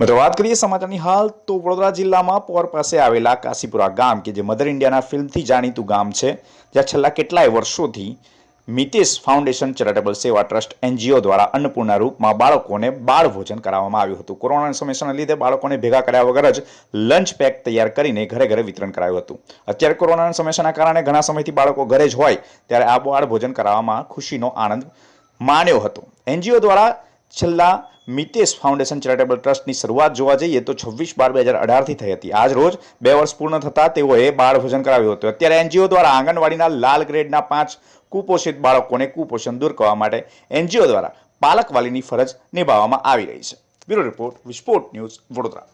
મિત્રો, વાત કરીએ સમાચારની હાલ, તો વડોદરા જિલ્લામાં પોર પાસે આવેલા કાશીપુરા ગામ કે જે મધર ઇન્ડિયાના ફિલ્મથી જાણીતું ગામ છે, જ્યાં છેલ્લા કેટલાય વર્ષોથી Mitesh foundation charitable Seva trust NGO દ્વારા અન્નપૂર્ણા રૂપમાં બાળકોને બાળ ભોજન કરાવવામાં આવ્યું હતું. કોરોના સમસ્યાના લીધે બાળકોને ભેગા કર્યા વગર જ લંચ પેક તૈયાર કરીને ઘરે ઘરે વિતરણ કરાયું હતું. અત્યારે કોરોનાના સમસ્યાના કારણે ઘણા સમયથી બાળકો ઘરે જ હોય, ત્યારે આ બાળ ભોજન કરાવવામાં ખુશીનો આનંદ માણ્યો હતો. એનજીઓ દ્વારા છેલ્લા મિતેશ ફાઉન્ડેશન ચેરિટેબલ ટ્રસ્ટની શરૂઆત જોવા જઈએ તો છવ્વીસ બાર બે હજાર અઢારથી થઈ હતી. આજ રોજ બે વર્ષ પૂર્ણ થતાં તેઓએ બાળ ભોજન કરાવ્યું હતું. અત્યારે એનજીઓ દ્વારા આંગણવાડીના લાલ ગ્રેડના પાંચ કુપોષિત બાળકોને કુપોષણ દૂર કરવા માટે એનજીઓ દ્વારા પાલક વાલીની ફરજ નિભાવવામાં આવી રહી છે. Bureau report Visphot news Vadodara.